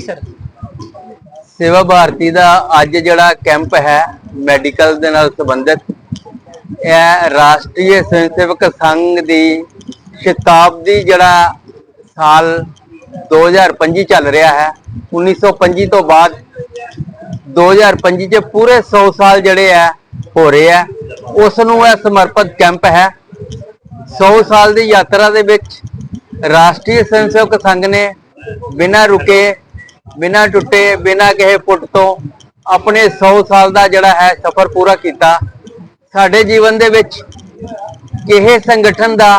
Sir. ਸੇਵਾ ਭਾਰਤੀ ਦਾ ਅੱਜ ਜਿਹੜਾ ਕੈਂਪ ਹੈ ਮੈਡੀਕਲ ਦੇ ਨਾਲ ਸੰਬੰਧਿਤ, ਇਹ ਰਾਸ਼ਟਰੀ ਸਵੈਂ ਸੇਵਕ ਸੰਘ ਦੀ ਸ਼ਤਾਬਦੀ ਜਿਹੜਾ ਸਾਲ 2025 ਚੱਲ ਰਿਹਾ ਹੈ। 1925 ਤੋਂ ਬਾਅਦ 2025 ਚ ਪੂਰੇ 100 ਸਾਲ ਜਿਹੜੇ ਆ ਹੋ ਰਹੇ ਆ ਉਸ ਨੂੰ ਇਹ ਸਮਰਪਿਤ ਕੈਂਪ ਹੈ। 100 ਸਾਲ ਦੀ ਯਾਤਰਾ ਦੇ ਵਿੱਚ ਰਾਸ਼ਟਰੀ ਸਵੈਂ ਸੇਵਕ ਸੰਘ ਨੇ ਬਿਨਾਂ ਰੁਕੇ ਬਿਨਾਂ ਟੁੱਟੇ ਬਿਨਾਂ ਕਿਸੇ ਪੁੱਟ ਤੋਂ ਆਪਣੇ 100 ਸਾਲ ਦਾ ਜਿਹੜਾ ਹੈ ਸਫ਼ਰ ਪੂਰਾ ਕੀਤਾ। ਸਾਡੇ ਜੀਵਨ ਦੇ ਵਿੱਚ ਕਿਸੇ ਸੰਗਠਨ ਦਾ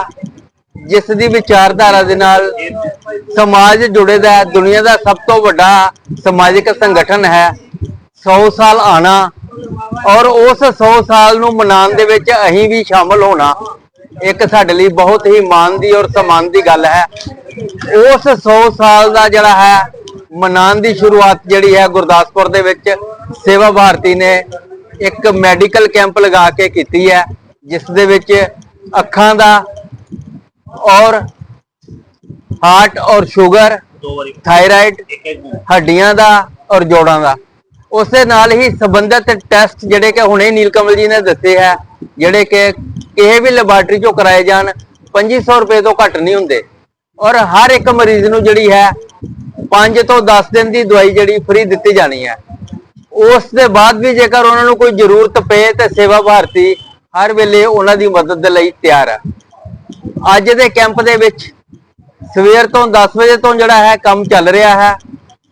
ਜਿਸ ਦੀ ਵਿਚਾਰਧਾਰਾ ਦੇ ਨਾਲ ਸਮਾਜ ਜੁੜੇ ਦਾ ਹੈ, ਦੁਨੀਆ ਦਾ ਸਭ ਤੋਂ ਵੱਡਾ ਸਮਾਜਿਕ ਸੰਗਠਨ ਹੈ 100 ਸਾਲ ਆਣਾ ਔਰ ਉਸ 100 ਸਾਲ ਨੂੰ ਮਨਾਉਣ ਦੇ ਵਿੱਚ ਅਸੀਂ ਵੀ ਸ਼ਾਮਲ ਹੋਣਾ ਇੱਕ ਸਾਡੇ ਲਈ ਬਹੁਤ ਹੀ ਮਾਣ ਦੀ ਔਰ ਸਨਮਾਨ ਦੀ ਗੱਲ ਹੈ। ਉਸ 100 ਸਾਲ ਦਾ ਜਿਹੜਾ ਹੈ ਮਨਾਉਣ ਦੀ ਸ਼ੁਰੂਆਤ ਜਿਹੜੀ ਹੈ ਗੁਰਦਾਸਪੁਰ ਦੇ ਵਿੱਚ ਸੇਵਾ ਭਾਰਤੀ ਨੇ ਇੱਕ ਮੈਡੀਕਲ ਕੈਂਪ ਲਗਾ ਕੇ ਕੀਤੀ ਹੈ ਜਿਸ ਦੇ ਵਿੱਚ ਅੱਖਾਂ ਦਾ ਔਰ ਹਾਰਟ ਔਰ ਸ਼ੂਗਰ ਥਾਇਰਾਇਡ ਹੱਡੀਆਂ ਦਾ ਔਰ ਜੋੜਾਂ ਦਾ। ਉਸ ਨਾਲ ਹੀ ਸੰਬੰਧਿਤ ਟੈਸਟ ਜਿਹੜੇ ਕਿ ਹੁਣੇ ਨੀਲਕਮਲ ਜੀ ਨੇ ਦੱਸੇ ਹੈ ਜਿਹੜੇ ਕਿ ਕਿਸੇ ਵੀ ਲੈਬਾਰਟਰੀ ਚੋਂ ਕਰਾਏ ਜਾਣ 2500 ਰੁਪਏ ਤੋਂ ਘੱਟ ਨਹੀਂ ਹੁੰਦੇ। ਔਰ ਹਰ ਇੱਕ ਮਰੀਜ਼ ਨੂੰ ਜਿਹੜੀ ਹੈ 5 ਤੋਂ 10 ਦਿਨ ਦੀ ਦਵਾਈ ਜਿਹੜੀ ਫ੍ਰੀ ਦਿੱਤੀ ਜਾਣੀ ਹੈ। ਉਸ ਦੇ ਬਾਅਦ ਵੀ ਜੇਕਰ ਉਹਨਾਂ ਨੂੰ ਕੋਈ ਜ਼ਰੂਰਤ ਪਏ ਤੇ ਸੇਵਾ ਭਾਰਤੀ ਹਰ ਵੇਲੇ ਉਹਨਾਂ ਦੀ ਮਦਦ ਦੇ ਲਈ ਤਿਆਰ ਹੈ। ਅੱਜ ਦੇ ਕੈਂਪ ਦੇ ਵਿੱਚ ਸਵੇਰ ਤੋਂ 10 ਵਜੇ ਤੋਂ ਜਿਹੜਾ ਹੈ ਕੰਮ ਚੱਲ ਰਿਹਾ ਹੈ।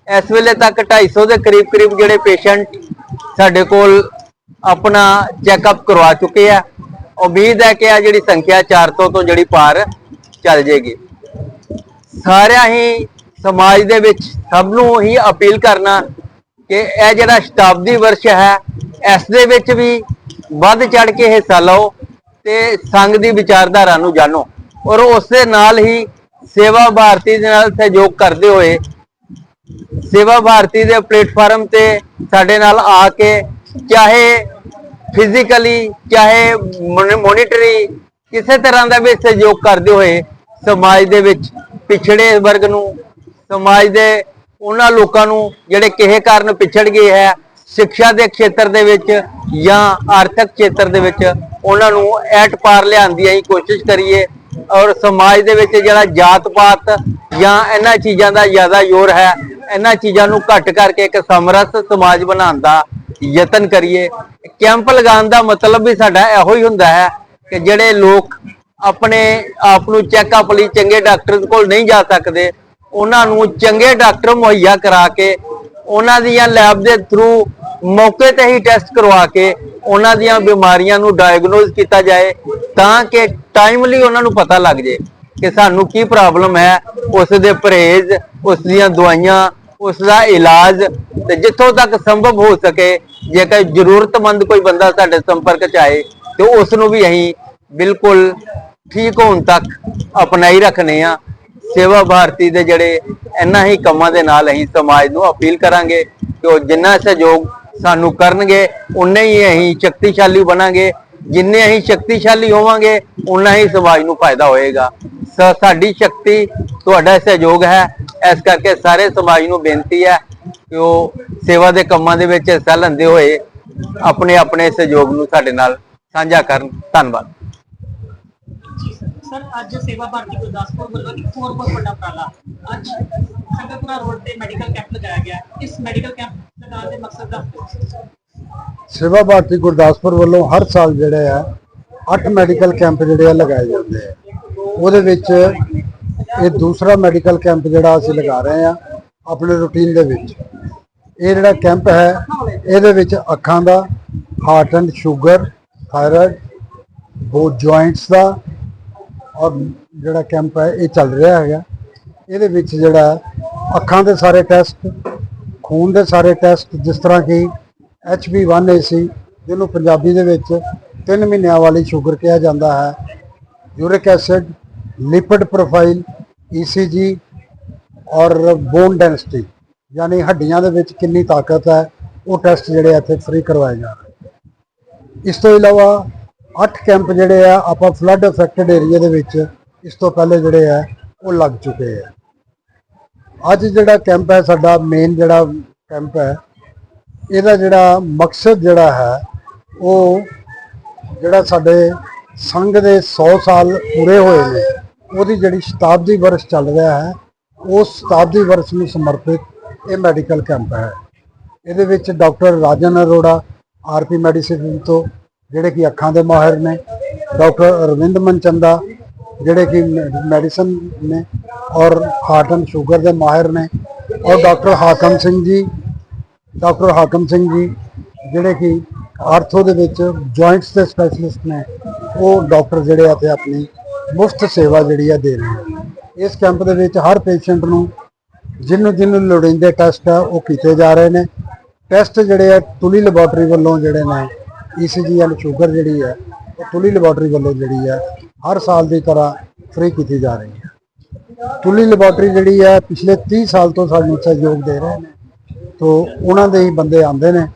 ਇਸ ਵੇਲੇ ਤੱਕ 250 ਦੇ ਕਰੀਬ ਕਰੀਬ ਜਿਹੜੇ ਪੇਸ਼ੈਂਟ ਸਾਡੇ ਕੋਲ ਆਪਣਾ ਚੈੱਕਅਪ ਕਰਵਾ ਚੁੱਕੇ ਆ। ਉਮੀਦ ਹੈ ਕਿ ਆ ਜਿਹੜੀ ਸੰਖਿਆ 400 ਤੋਂ ਜਿਹੜੀ ਪਾਰ ਚੱਲ ਜੇਗੀ। ਸਾਰਿਆਂ ਹੀ ਸਮਾਜ ਦੇ ਵਿੱਚ ਸਭ ਨੂੰ ਹੀ ਅਪੀਲ ਕਰਨਾ ਕਿ ਇਹ ਜਿਹੜਾ ਸ਼ਤਾਬਦੀ ਵਰਸ਼ ਹੈ, ਇਸ ਦੇ ਵਿੱਚ ਵੀ ਵੱਧ ਚੜ ਕੇ ਹਿੱਸਾ ਲਓ ਤੇ ਸੰਘ ਦੀ ਵਿਚਾਰਧਾਰਾ ਨੂੰ ਜਾਣੋ ਔਰ ਉਸ ਦੇ ਨਾਲ ਹੀ ਸੇਵਾ ਭਾਰਤੀ ਦੇ ਨਾਲ ਸਹਿਯੋਗ ਕਰਦੇ ਹੋਏ ਸੇਵਾ ਭਾਰਤੀ ਦੇ ਪਲੇਟਫਾਰਮ ਤੇ ਸਾਡੇ ਨਾਲ ਆ ਕੇ ਚਾਹੇ ਫਿਜ਼ੀਕਲੀ ਚਾਹੇ ਮੋਨਿਟਰੀ ਕਿਸੇ ਤਰ੍ਹਾਂ ਦਾ ਵੀ ਸਹਿਯੋਗ ਕਰਦੇ ਹੋਏ ਸਮਾਜ ਦੇ ਵਿੱਚ ਪਿਛੜੇ ਵਰਗ ਨੂੰ ਸਮਾਜ ਦੇ ਉਹਨਾਂ ਲੋਕਾਂ ਨੂੰ ਜਿਹੜੇ ਕਿਸੇ ਕਾਰਨ ਪਿਛੜ ਗਏ ਹੈ, ਸਿੱਖਿਆ ਦੇ ਖੇਤਰ ਦੇ ਵਿੱਚ ਜਾਂ ਆਰਥਿਕ ਖੇਤਰ ਦੇ ਵਿੱਚ ਉਹਨਾਂ ਨੂੰ ਐਟ ਪਾਰ ਲਿਆਉਣ ਦੀ ਅਸੀਂ ਕੋਸ਼ਿਸ਼ ਕਰੀਏ ਔਰ ਸਮਾਜ ਦੇ ਵਿੱਚ ਜਿਹੜਾ ਜਾਤ ਪਾਤ ਜਾਂ ਇਹਨਾਂ ਚੀਜ਼ਾਂ ਦਾ ਜ਼ਿਆਦਾ ਜ਼ੋਰ ਹੈ, ਇਹਨਾਂ ਚੀਜ਼ਾਂ ਨੂੰ ਘੱਟ ਕਰਕੇ ਇੱਕ ਸਮਰੱਥ ਸਮਾਜ ਬਣਾਉਣ ਦਾ ਯਤਨ ਕਰੀਏ। ਕੈਂਪ ਲਗਾਉਣ ਦਾ ਮਤਲਬ ਵੀ ਸਾਡਾ ਇਹੋ ਹੀ ਹੁੰਦਾ ਹੈ ਕਿ ਜਿਹੜੇ ਲੋਕ ਆਪਣੇ ਆਪ ਨੂੰ ਚੈੱਕਅਪ ਲਈ ਚੰਗੇ ਡਾਕਟਰ ਕੋਲ ਨਹੀਂ ਜਾ ਸਕਦੇ ਉਹਨਾਂ ਨੂੰ ਚੰਗੇ ਡਾਕਟਰ ਮੁਹੱਈਆ ਕਰਾ ਕੇ, ਉਹਨਾਂ ਦੀਆਂ ਲੈਬ ਦੇ ਥਰੂ ਮੌਕੇ ਤੇ ਹੀ ਟੈਸਟ ਕਰਵਾ ਕੇ ਉਹਨਾਂ ਦੀਆਂ ਬਿਮਾਰੀਆਂ ਨੂੰ ਡਾਇਗਨੋਸ ਕੀਤਾ ਜਾਏ ਤਾਂ ਕਿ ਟਾਈਮਲੀ ਉਹਨਾਂ ਨੂੰ ਪਤਾ ਲੱਗ ਜੇ ਕਿ ਸਾਨੂੰ ਕੀ ਪ੍ਰੋਬਲਮ ਹੈ, ਉਸ ਦੇ ਪਰਹੇਜ਼, ਉਸ ਦੀਆਂ ਦਵਾਈਆਂ, ਉਸ ਦਾ ਇਲਾਜ ਤੇ ਜਿੱਥੋਂ ਤੱਕ ਸੰਭਵ ਹੋ ਸਕੇ, ਜੇਕਰ ਜ਼ਰੂਰਤਮੰਦ ਕੋਈ ਬੰਦਾ ਸਾਡੇ ਸੰਪਰਕ ਚ ਆਏ ਤੇ ਉਸ ਨੂੰ ਵੀ ਅਸੀਂ ਬਿਲਕੁਲ ਠੀਕ ਹੋਣ ਤੱਕ ਅਪਣਾਈ ਰੱਖਨੇ ਆ। ਸੇਵਾ ਭਾਰਤੀ ਦੇ ਜਿਹੜੇ ਇੰਨਾ ਹੀ ਕੰਮਾਂ ਦੇ ਨਾਲ ਅਸੀਂ ਸਮਾਜ ਨੂੰ ਅਪੀਲ ਕਰਾਂਗੇ ਕਿ ਉਹ ਜਿੰਨਾ ਸਹਿਯੋਗ ਸਾਨੂੰ ਕਰਨਗੇ, ਉਨੇ ਹੀ ਅਸੀਂ ਸ਼ਕਤੀਸ਼ਾਲੀ ਬਣਾਂਗੇ। ਜਿੰਨੇ ਅਸੀਂ ਸ਼ਕਤੀਸ਼ਾਲੀ ਹੋਵਾਂਗੇ, ਉਨਾ ਹੀ ਸਮਾਜ ਨੂੰ ਫਾਇਦਾ ਹੋਏਗਾ। ਸ- ਸਾਡੀ ਸ਼ਕਤੀ, ਤੁਹਾਡਾ ਸਹਿਯੋਗ ਹੈ। ਇਸ ਕਰਕੇ ਸਾਰੇ ਸਮਾਜ ਨੂੰ ਬੇਨਤੀ ਹੈ ਕਿ ਉਹ ਸੇਵਾ ਦੇ ਕੰਮਾਂ ਦੇ ਵਿੱਚ ਹਿੱਸਾ ਲੈਂਦੇ ਹੋਏ ਆਪਣੇ ਆਪਣੇ ਸਹਿਯੋਗ ਨੂੰ ਸਾਡੇ ਨਾਲ ਸਾਂਝਾ ਕਰਨ। ਧੰਨਵਾਦ। ਸਰ, ਅੱਜ ਸੇਵਾ ਭਾਰਤੀ ਗੁਰਦਾਸਪੁਰ ਵੱਲੋਂ ਇੱਕ ਹੋਰ ਬਹੁਤ ਵੱਡਾ ਉਪਰਾਲਾ। ਅੱਜ ਸੰਗਤਪੁਰਾ ਰੋਡ ਤੇ ਮੈਡੀਕਲ ਕੈਂਪ ਲਗਾਇਆ ਗਿਆ। ਇਸ ਮੈਡੀਕਲ ਕੈਂਪ ਲਗਾਉਣ ਦੇ ਮਕਸਦ ਦੱਸ ਸੇਵਾ ਭਾਰਤੀ ਗੁਰਦਾਸਪੁਰ ਵੱਲੋਂ ਹਰ ਸਾਲ ਜਿਹੜੇ ਆ 8 ਮੈਡੀਕਲ ਕੈਂਪ ਜਿਹੜੇ ਆ ਲਗਾਏ ਜਾਂਦੇ ਆ। ਉਹਦੇ ਵਿੱਚ ਇਹ ਦੂਸਰਾ ਮੈਡੀਕਲ ਕੈਂਪ ਜਿਹੜਾ ਅਸੀਂ ਲਗਾ ਰਹੇ ਆ, ਆਪਣੇ ਰੂਟੀਨ ਦੇ ਵਿੱਚ। ਇਹ ਜਿਹੜਾ ਕੈਂਪ ਹੈ, ਇਹਦੇ ਵਿੱਚ ਅੱਖਾਂ ਦਾ heart and sugar thyroid both joints ਦਾ ਔਰ ਜਿਹੜਾ ਕੈਂਪ ਹੈ, ਇਹ ਚੱਲ ਰਿਹਾ ਹੈਗਾ। ਇਹਦੇ ਵਿੱਚ ਜਿਹੜਾ ਅੱਖਾਂ ਦੇ ਸਾਰੇ ਟੈਸਟ ਖੂਨ ਦੇ ਸਾਰੇ ਟੈਸਟ ਜਿਸ ਤਰ੍ਹਾਂ ਕਿ HB1AC ਜਿਹਨੂੰ ਪੰਜਾਬੀ ਦੇ ਵਿੱਚ 3 ਮਹੀਨਿਆਂ ਵਾਲੀ ਸ਼ੂਗਰ ਕਿਹਾ ਜਾਂਦਾ ਹੈ। Uric acid lipid profile ECG ਔਰ ਬੋਨ ਡੈਂਸਿਟੀ ਯਾਨੀ ਹੱਡੀਆਂ ਦੇ ਵਿੱਚ ਕਿੰਨੀ ਤਾਕਤ ਹੈ, ਉਹ ਟੈਸਟ ਜਿਹੜੇ ਇੱਥੇ ਫ੍ਰੀ ਕਰਵਾਏ ਜਾ ਰਹੇ ਇਸ ਤੋਂ ਇਲਾਵਾ 8 ਕੈਂਪ ਜਿਹੜੇ ਆ, ਆਪਾਂ ਫਲੱਡ ਅਫੈਕਟਡ ਏਰੀਆ ਦੇ ਵਿੱਚ ਇਸ ਤੋਂ ਪਹਿਲੇ ਜਿਹੜੇ ਆ, ਉਹ ਲੱਗ ਚੁੱਕੇ ਆ। ਅੱਜ ਜਿਹੜਾ ਕੈਂਪ ਹੈ, ਸਾਡਾ ਮੇਨ ਜਿਹੜਾ ਕੈਂਪ ਹੈ, ਇਹਦਾ ਜਿਹੜਾ ਮਕਸਦ ਜਿਹੜਾ ਹੈ, ਉਹ ਜਿਹੜਾ ਸਾਡੇ ਸੰਘ ਦੇ 100 ਸਾਲ ਪੂਰੇ ਹੋਏ ਨੇ, ਉਹਦੀ ਜਿਹੜੀ ਸ਼ਤਾਬਦੀ ਵਰਸ਼ ਚੱਲ ਰਿਹਾ ਹੈ, ਉਸ ਸ਼ਤਾਬਦੀ ਵਰਸ਼ ਨੂੰ ਸਮਰਪਿਤ ਇਹ ਮੈਡੀਕਲ ਕੈਂਪ ਹੈ। ਇਹਦੇ ਵਿੱਚ doctor Rajan Arora RP medicine ਤੋਂ ਜਿਹੜੇ ਕਿ ਅੱਖਾਂ ਦੇ ਮਾਹਿਰ ਨੇ, ਡਾਕਟਰ ਅਰਵਿੰਦ ਮਨਚੰਦਾ, ਜਿਹੜੇ ਕਿ ਮੈਡੀਸਨ ਨੇ ਔਰ ਹਾਰਟ ਐਂਡ ਸ਼ੂਗਰ ਦੇ ਮਾਹਿਰ ਨੇ, ਔਰ ਡਾਕਟਰ ਹਾਕਮ ਸਿੰਘ ਜੀ, ਡਾਕਟਰ ਹਾਕਮ ਸਿੰਘ ਜੀ, ਜਿਹੜੇ ਕਿ ਆਰਥੋ ਦੇ ਵਿੱਚ ਜੁਆਇੰਟਸ ਦੇ ਸਪੈਸ਼ਲਿਸਟ ਨੇ, ਉਹ ਡਾਕਟਰ ਜਿਹੜੇ ਆ ਤੇ ਆਪਣੀ ਮੁਫਤ ਸੇਵਾ ਜਿਹੜੀ ਆ ਦੇ ਰਹੇ ਨੇ। ਇਸ ਕੈਂਪ ਦੇ ਵਿੱਚ ਹਰ ਪੇਸ਼ੈਂਟ ਨੂੰ ਜਿਹਨੂੰ ਜਿਹਨੂੰ ਲੋੜੀਂਦੇ ਟੈਸਟ ਆ ਉਹ ਕੀਤੇ ਜਾ ਰਹੇ ਨੇ। ਟੈਸਟ ਜਿਹੜੇ ਆ, ਤੁਲੀ ਲੈਬੋਰਟਰੀ ਵੱਲੋਂ ਜਿਹੜੇ ਨੇ ਈਸੀਜੀ ਐਂਡ ਸ਼ੂਗਰ ਜਿਹੜੀ ਹੈ, ਉਹ ਤੁਲੀ ਲੈਬੋਰਟਰੀ ਵੱਲੋਂ ਜਿਹੜੀ ਹੈ, ਹਰ ਸਾਲ ਦੀ ਤਰ੍ਹਾਂ ਫ੍ਰੀ ਕੀਤੀ ਜਾ ਰਹੀ ਹੈ। ਤੁਲੀ ਲੈਬੋਰਟਰੀ ਜਿਹੜੀ ਹੈ, ਪਿਛਲੇ 30 ਸਾਲ ਤੋਂ ਸਾਨੂੰ ਸਹਿਯੋਗ ਦੇ ਰਹੇ ਨੇ। ਤੋਂ ਉਹਨਾਂ ਦੇ ਹੀ ਬੰਦੇ ਆਉਂਦੇ ਨੇ,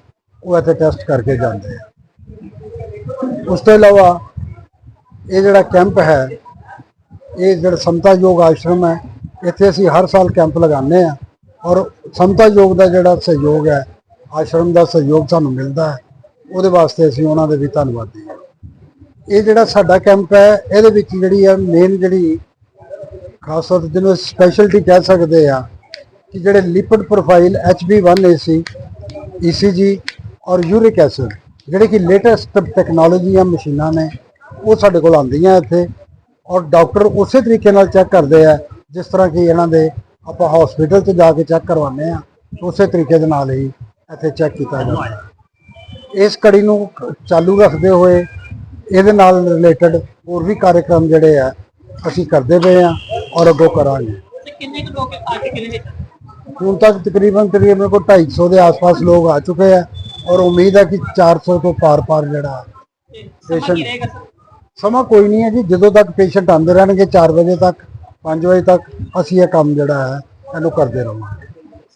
ਉਹ ਇੱਥੇ ਟੈਸਟ ਕਰਕੇ ਜਾਂਦੇ ਆ। ਉਸ ਤੋਂ ਇਲਾਵਾ ਇਹ ਜਿਹੜਾ ਕੈਂਪ ਹੈ, ਇਹ ਜਿਹੜਾ ਸਮਤਾ ਯੋਗ ਆਸ਼ਰਮ ਹੈ, ਇੱਥੇ ਅਸੀਂ ਹਰ ਸਾਲ ਕੈਂਪ ਲਗਾਉਂਦੇ ਆ। ਔਰ ਸਮਤਾ ਯੋਗ ਦਾ ਜਿਹੜਾ ਸਹਿਯੋਗ ਹੈ, ਆਸ਼ਰਮ ਦਾ ਸਹਿਯੋਗ ਸਾਨੂੰ ਮਿਲਦਾ ਹੈ। ਉਹਦੇ ਵਾਸਤੇ ਅਸੀਂ ਉਹਨਾਂ ਦੇ ਵੀ ਧੰਨਵਾਦੀ ਹਾਂ। ਇਹ ਜਿਹੜਾ ਸਾਡਾ ਕੈਂਪ ਹੈ, ਇਹਦੇ ਵਿੱਚ ਜਿਹੜੀ ਹੈ ਮੇਨ ਜਿਹੜੀ ਖਾਸ ਤੌਰ ਤੇ ਜਿਹਨੂੰ ਸਪੈਸ਼ਲਟੀ ਕਹਿ ਸਕਦੇ ਆ ਕਿ ਜਿਹੜੇ ਲਿਪਿਡ ਪ੍ਰੋਫਾਈਲ HB1AC ECG ਔਰ ਯੂਰਿਕ ਐਸਿਡ ਜਿਹੜੇ ਕਿ ਲੇਟੈਸਟ ਟੈਕਨੋਲੋਜੀਆਂ ਮਸ਼ੀਨਾਂ ਨੇ, ਉਹ ਸਾਡੇ ਕੋਲ ਆਉਂਦੀਆਂ ਇੱਥੇ ਔਰ ਡਾਕਟਰ ਉਸੇ ਤਰੀਕੇ ਨਾਲ ਚੈੱਕ ਕਰਦੇ ਆ, ਜਿਸ ਤਰ੍ਹਾਂ ਕਿ ਇਹਨਾਂ ਦੇ ਆਪਾਂ ਹਸਪੀਟਲ 'ਚ ਜਾ ਕੇ ਚੈੱਕ ਕਰਵਾਉਂਦੇ ਆ ਉਸੇ ਤਰੀਕੇ ਦੇ ਨਾਲ ਹੀ ਇੱਥੇ ਚੈੱਕ ਕੀਤਾ ਜਾਂਦਾ। ਹੈ ਇਸ ਕੜੀ ਨੂੰ ਚਾਲੂ ਰੱਖਦੇ ਹੋਏ ਇਹਦੇ ਨਾਲ ਰਿਲੇਟਡ ਹੋਰ ਵੀ ਕਾਰਜਕ੍ਰਮ ਜਿਹੜੇ ਆ ਅਸੀਂ ਕਰਦੇ ਪਏ ਆ ਔਰ ਅੱਗੋਂ ਕਰਾਂਗੇ। ਕਿੰਨੇ ਕੁ ਲੋਕ ਆ ਕੇ ਕਿਲੇ ਵਿੱਚ ਹੁਣ ਤੱਕ ਤਕਰੀਬਨ ਤਕਰੀਬਨ ਕੋਈ 250 ਦੇ ਆਸ-ਪਾਸ ਲੋਕ ਆ ਚੁੱਕੇ ਆ ਔਰ ਉਮੀਦ ਹੈ ਕਿ 400 ਤੋਂ ਪਾਰ-ਪਾਰ ਜਿਹੜਾ ਕੀ ਸਰ? ਸਮਾਂ ਕੋਈ ਨਹੀਂ ਹੈ ਜੀ ਜਦੋਂ ਤੱਕ ਪੇਸ਼ੈਂਟ ਆਉਂਦੇ ਰਹਿਣਗੇ 4 ਵਜੇ ਤੱਕ 5 ਵਜੇ ਤੱਕ ਅਸੀਂ ਇਹ ਕੰਮ ਜਿਹੜਾ ਹੈ ਇਹਨੂੰ ਕਰਦੇ ਰਹਾਂਗੇ।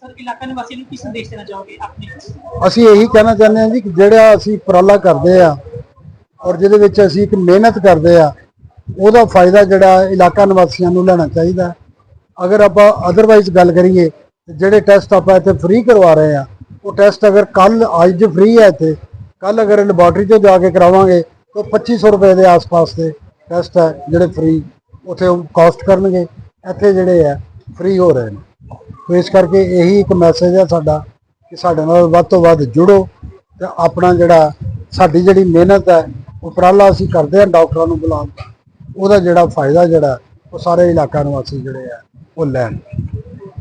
ਸਰ, ਇਲਾਕਾ ਨਿਵਾਸੀ ਨੂੰ ਕੀ ਸੰਦੇਸ਼ ਦੇਣਾ ਚਾਹੋਗੇ ਆਪਣੇ ਅਸੀਂ ਇਹੀ ਕਹਿਣਾ ਚਾਹੁੰਦੇ ਹਾਂ ਜੀ ਕਿ ਜਿਹੜਾ ਅਸੀਂ ਉਪਰਾਲਾ ਕਰਦੇ ਆ ਔਰ ਜਿਹਦੇ ਵਿੱਚ ਅਸੀਂ ਇੱਕ ਮਿਹਨਤ ਕਰਦੇ ਆ ਉਹਦਾ ਫਾਇਦਾ ਜਿਹੜਾ ਇਲਾਕਾ ਨਿਵਾਸੀਆਂ ਨੂੰ ਲੈਣਾ ਚਾਹੀਦਾ ਅਗਰ ਆਪਾਂ ਅਦਰਵਾਈਜ਼ ਗੱਲ ਕਰੀਏ, ਜਿਹੜੇ ਟੈਸਟ ਆਪਾਂ ਇੱਥੇ ਫ੍ਰੀ ਕਰਵਾ ਰਹੇ ਆ ਉਹ ਟੈਸਟ ਅਗਰ ਕੱਲ ਅੱਜ ਫ੍ਰੀ ਹੈ ਇੱਥੇ ਕੱਲ ਅਗਰ ਲੈਬੋਰਟਰੀ 'ਚੋਂ ਜਾ ਕੇ ਕਰਾਵਾਂਗੇ, ਤਾਂ 2500 ਰੁਪਏ ਦੇ ਆਸ-ਪਾਸ ਦੇ ਟੈਸਟ ਹੈ ਜਿਹੜੇ ਫ੍ਰੀ ਉੱਥੇ ਕਾਸਟ ਕਰਨਗੇ। ਇੱਥੇ ਜਿਹੜੇ ਆ ਫ੍ਰੀ ਹੋ ਰਹੇ ਨੇ। ਸੋ ਇਸ ਕਰਕੇ ਇਹੀ ਇੱਕ ਮੈਸੇਜ ਹੈ ਸਾਡਾ ਕਿ ਸਾਡੇ ਨਾਲ ਵੱਧ ਤੋਂ ਵੱਧ ਜੁੜੋ ਤੇ ਆਪਣਾ ਜਿਹੜਾ ਸਾਡੀ ਜਿਹੜੀ ਮਿਹਨਤ ਹੈ, ਉਪਰਾਲਾ ਅਸੀਂ ਕਰਦੇ ਹਾਂ ਡਾਕਟਰਾਂ ਨੂੰ ਬੁਲਾਉਣ ਦਾ, ਉਹਦਾ ਜਿਹੜਾ ਫਾਇਦਾ ਜਿਹੜਾ, ਉਹ ਸਾਰੇ ਇਲਾਕਾ ਅਸੀਂ ਜਿਹੜੇ ਆ, ਉਹ ਲੈਣ।